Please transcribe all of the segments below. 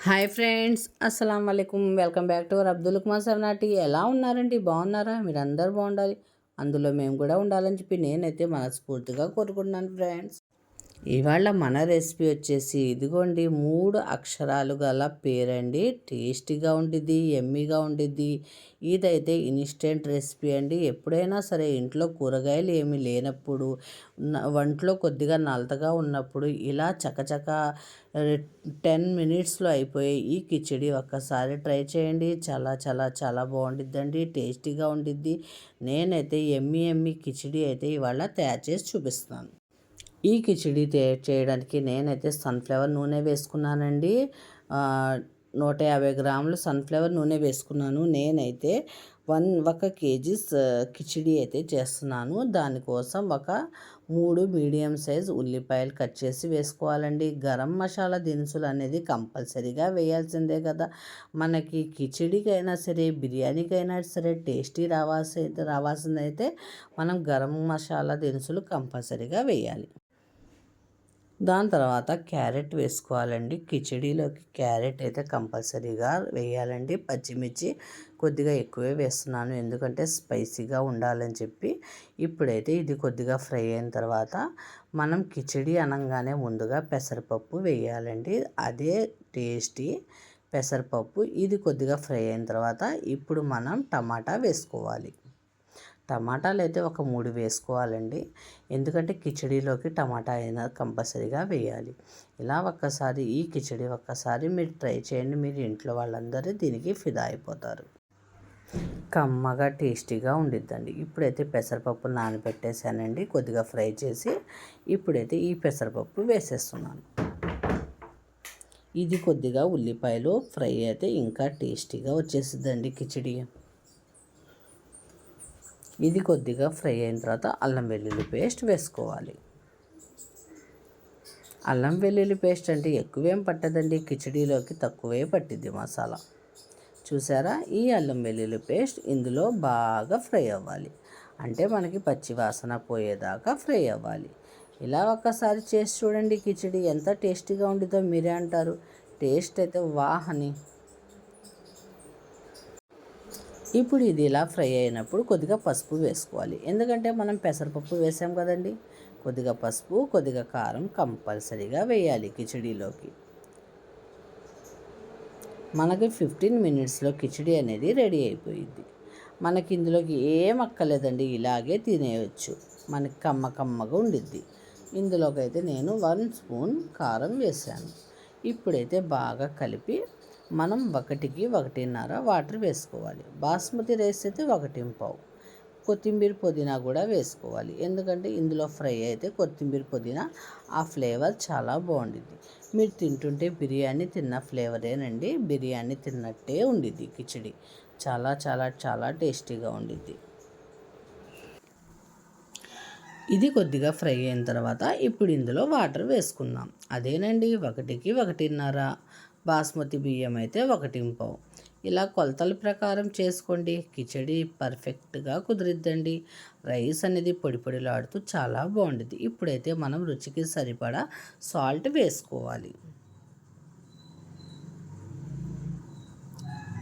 Hi friends అస్సలం వాలేకుమ్ welcome back to our Abdul Kumar Sarnati ఎలా ఉన్నారండి? బాగున్నారా? మీరు అందరు బాగుండాలి? అందులో మేము కూడా ఉండాలని చెప్పి నేనైతే మనస్ఫూర్తిగా కోరుకుంటున్నాను ఫ్రెండ్స్. ఇవాళ మన రెసిపీ వచ్చేసి ఇదిగోండి మూడు అక్షరాలు గల పేరండి. టేస్టీగా ఉండిద్ది ఎమ్మీగా ఉండిద్ది. ఇదైతే ఇన్స్టెంట్ రెసిపీ అండి. ఎప్పుడైనా సరే ఇంట్లో కూరగాయలు ఏమీ లేనప్పుడు వంటలో కొద్దిగా నలతగా ఉన్నప్పుడు ఇలా చకచక టెన్ మినిట్స్లో అయిపోయి ఈ కిచడి ఒక్కసారి ట్రై చేయండి. చాలా చాలా చాలా బాగుండిద్దండి. టేస్టీగా ఉండిద్ది. నేనైతే ఎమ్మి ఎమ్మి కిచడి అయితే ఇవాళ తయారు చేసి చూపిస్తాను. ఈ కిచిడి చేయడానికి నేనైతే సన్ఫ్లవర్ నూనె వేసుకున్నానండి. నూట యాభై గ్రాములు సన్ఫ్లవర్ నూనె వేసుకున్నాను. నేనైతే వన్ ఒక కేజీ కిచిడి అయితే చేస్తున్నాను. దానికోసం ఒక మూడు మీడియం సైజ్ ఉల్లిపాయలు కట్ చేసి వేసుకోవాలండి. గరం మసాలా దినుసులు అనేది కంపల్సరీగా వేయాల్సిందే కదా. మనకి కిచిడికైనా సరే బిర్యానీకైనా సరే టేస్టీ రావాల్సి రావాల్సిందైతే మనం గరం మసాలా దినుసులు కంపల్సరీగా వేయాలి. దాని తర్వాత క్యారెట్ వేసుకోవాలండి. కిచడీలోకి క్యారెట్ అయితే కంపల్సరీగా వేయాలండి. పచ్చిమిర్చి కొద్దిగా ఎక్కువే వేస్తున్నాను. ఎందుకంటే స్పైసీగా ఉండాలని చెప్పి ఇప్పుడైతే ఇది కొద్దిగా ఫ్రై అయిన తర్వాత మనం కిచడీ అనగానే ముందుగా పెసరపప్పు వేయాలండి. అదే టేస్టీ పెసరపప్పు. ఇది కొద్దిగా ఫ్రై అయిన తర్వాత ఇప్పుడు మనం టమాటా వేసుకోవాలి. టమాటాలు అయితే ఒక మూడు వేసుకోవాలండి. ఎందుకంటే కిచడీలోకి టమాటా అయినా కంపల్సరీగా వేయాలి. ఇలా ఒక్కసారి ఈ కిచడీ ఒక్కసారి మీరు ట్రై చేయండి. మీరు ఇంట్లో వాళ్ళందరూ దీనికి ఫిదా అయిపోతారు. కమ్మగా టేస్టీగా ఉండిద్దండి. ఇప్పుడైతే పెసరపప్పు నానబెట్టేసానండి కొద్దిగా ఫ్రై చేసి ఇప్పుడైతే ఈ పెసరపప్పు వేసేస్తున్నాను. ఇది కొద్దిగా ఉల్లిపాయలు ఫ్రై అయితే ఇంకా టేస్టీగా వచ్చేసిద్దండి కిచడీ. ఇది కొద్దిగా ఫ్రై అయిన తర్వాత అల్లం వెల్లుల్లి పేస్ట్ వేసుకోవాలి. అల్లం వెల్లుల్లి పేస్ట్ అంటే ఎక్కువేం పట్టదండి కిచడీలోకి తక్కువే పట్టిద్ది మసాలా. చూసారా? ఈ అల్లం వెల్లుల్లి పేస్ట్ ఇందులో బాగా ఫ్రై అవ్వాలి. అంటే మనకి పచ్చి వాసన పోయేదాకా ఫ్రై అవ్వాలి. ఇలా ఒక్కసారి చేసి చూడండి కిచడీ ఎంత టేస్టీగా ఉండిదో మీరే అంటారు. టేస్ట్ అయితే వాహని. ఇప్పుడు ఇది ఇలా ఫ్రై అయినప్పుడు కొద్దిగా పసుపు వేసుకోవాలి. ఎందుకంటే మనం పెసరపప్పు వేసాం కదండి. కొద్దిగా పసుపు కొద్దిగా కారం కంపల్సరీగా వేయాలి కిచడీలోకి. మనకి ఫిఫ్టీన్ మినిట్స్లో కిచడీ అనేది రెడీ అయిపోయింది. మనకి ఇందులోకి ఏం అక్కర్లేదండి ఇలాగే తినేయచ్చు. మనకి కమ్మ కమ్మగా ఉండిద్ది. ఇందులోకి అయితే నేను వన్ స్పూన్ కారం వేసాను. ఇప్పుడైతే బాగా కలిపి మనం ఒకటికి ఒకటిన్నర వాటర్ వేసుకోవాలి. బాస్మతి రైస్ అయితే ఒకటి పావు. కొత్తిమీర పుదీనా కూడా వేసుకోవాలి. ఎందుకంటే ఇందులో ఫ్రై అయితే కొత్తిమీర పుదీనా ఆ ఫ్లేవర్ చాలా బాగుండిద్ది. మీరు తింటుంటే బిర్యానీ తిన్న ఫ్లేవరేనండి. బిర్యానీ తిన్నట్టే ఉండిద్ది కిచడి. చాలా చాలా చాలా టేస్టీగా ఉండిద్ది. ఇది కొద్దిగా ఫ్రై అయిన తర్వాత ఇప్పుడు ఇందులో వాటర్ వేసుకుందాం. అదేనండి ఒకటికి ఒకటిన్నర. బాస్మతి బియ్యం అయితే ఒకటి పావు ఇలా కొలతల ప్రకారం చేసుకోండి. కిచడి పర్ఫెక్ట్గా కుదిరిద్దండి. రైస్ అనేది పొడి పొడిలాడుతూ చాలా బాగుంటుంది ఇప్పుడైతే మనం రుచికి సరిపడా సాల్ట్ వేసుకోవాలి.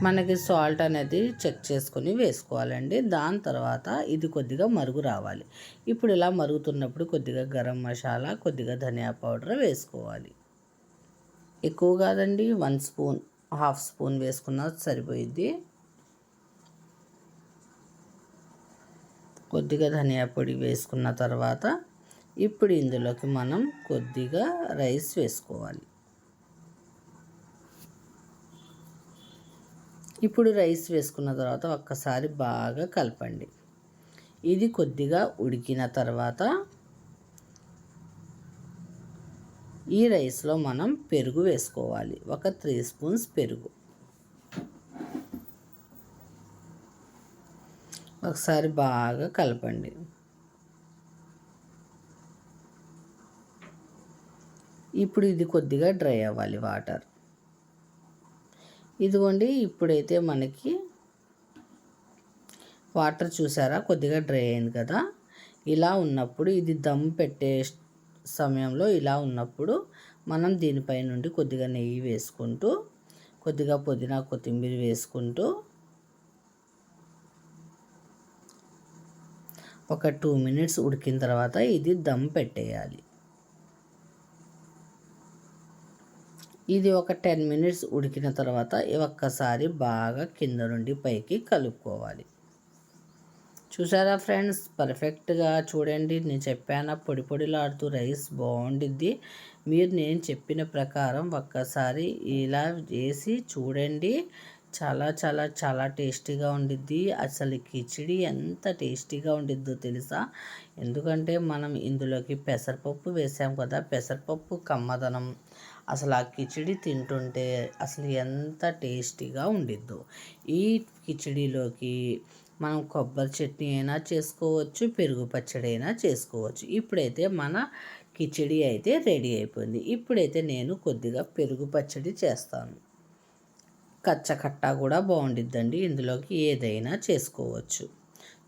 మనకి సాల్ట్ అనేది చెక్ చేసుకొని వేసుకోవాలండి. దాని తర్వాత ఇది కొద్దిగా మరుగు రావాలి. ఇప్పుడు ఇలా మరుగుతున్నప్పుడు కొద్దిగా గరం మసాలా కొద్దిగా ధనియా పౌడర్ వేసుకోవాలి. ఎక్కువ కాదండి వన్ స్పూన్ హాఫ్ స్పూన్ వేసుకున్న సరిపోయిద్ది. కొద్దిగా ధనియా పొడి వేసుకున్న తర్వాత ఇప్పుడు ఇందులోకి మనం కొద్దిగా రైస్ వేసుకోవాలి. ఇప్పుడు రైస్ వేసుకున్న తర్వాత ఒక్కసారి బాగా కలపండి. ఇది కొద్దిగా ఉడికిన తర్వాత ఈ రైస్లో మనం పెరుగు వేసుకోవాలి. ఒక త్రీ స్పూన్స్ పెరుగు. ఒకసారి బాగా కలపండి. ఇప్పుడు ఇది కొద్దిగా డ్రై అవ్వాలి వాటర్. ఇదిగోండి ఇప్పుడైతే మనకి వాటర్ చూసారా? కొద్దిగా డ్రై అయింది కదా? ఇలా ఉన్నప్పుడు ఇది దమ్ పెట్టే సమయంలో ఇలా ఉన్నప్పుడు మనం దీనిపై నుండి కొద్దిగా నెయ్యి వేసుకుంటూ కొద్దిగా పుదీనా కొత్తిమీర వేసుకుంటూ ఒక టూ మినిట్స్ ఉడికిన తర్వాత ఇది దమ్ పెట్టేయాలి. ఇది ఒక టెన్ మినిట్స్ ఉడికిన తర్వాత ఒక్కసారి బాగా కింద నుండి పైకి కలుపుకోవాలి. చూసారా ఫ్రెండ్స్? పర్ఫెక్ట్గా చూడండి. నేను చెప్పాను పొడి పొడిలాడుతూ రైస్ బాగుండిద్ది మీరు నేను చెప్పిన ప్రకారం ఒక్కసారి ఇలా చేసి చూడండి. చాలా చాలా చాలా టేస్టీగా ఉండిద్ది. అసలు కిచిడి ఎంత టేస్టీగా ఉండిద్దో తెలుసా? ఎందుకంటే మనం ఇందులోకి పెసరపప్పు వేసాం కదా పెసరపప్పు కమ్మదనం. అసలు ఆ కిచిడి తింటుంటే అసలు ఎంత టేస్టీగా ఉండిద్దో. ఈ కిచిడిలోకి మనం కొబ్బరి చట్నీ అయినా చేసుకోవచ్చు పెరుగు పచ్చడి అయినా చేసుకోవచ్చు. ఇప్పుడైతే మన కిచడీ అయితే రెడీ అయిపోయింది. ఇప్పుడైతే నేను కొద్దిగా పెరుగు పచ్చడి చేస్తాను. కచ్చకట్ట కూడా బాగుండిద్దండి. ఇందులోకి ఏదైనా చేసుకోవచ్చు.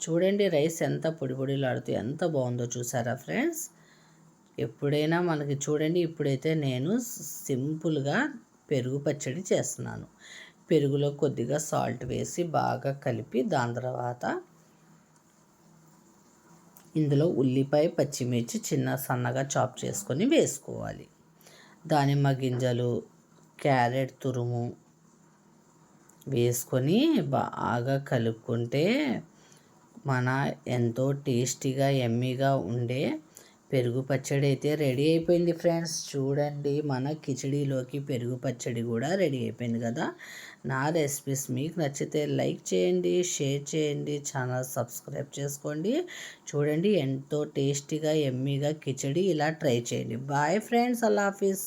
చూడండి రైస్ ఎంత పొడి పొడిలాడుతూ ఎంత బాగుందో చూసారా ఫ్రెండ్స్? ఎప్పుడైనా మనకి చూడండి ఇప్పుడైతే నేను సింపుల్గా పెరుగు పచ్చడి చేస్తున్నాను. పెరుగులో కొద్దిగా సాల్ట్ వేసి బాగా కలిపి దాని తర్వాత ఇందులో ఉల్లిపాయ పచ్చిమిర్చి చిన్న సన్నగా చాప్ చేసుకొని వేసుకోవాలి. దానిమ్మ గింజలు క్యారెట్ తురుము వేసుకొని బాగా కలుపుకుంటే మన ఎంతో టేస్టీగా ఎమ్మీగా ఉండే పెరుగు పచ్చడి అయితే రెడీ అయిపోయింది ఫ్రెండ్స్. చూడండి మన కిచడీలోకి పెరుగు పచ్చడి కూడా రెడీ అయిపోయింది కదా. నా రెసిపీస్ మీకు నచ్చితే లైక్ చేయండి షేర్ చేయండి ఛానల్ సబ్స్క్రైబ్ చేసుకోండి. చూడండి ఎంతో టేస్టీగా ఎమ్మీగా కిచడీ ఇలా ట్రై చేయండి. Bye friends అల్లాఫీస్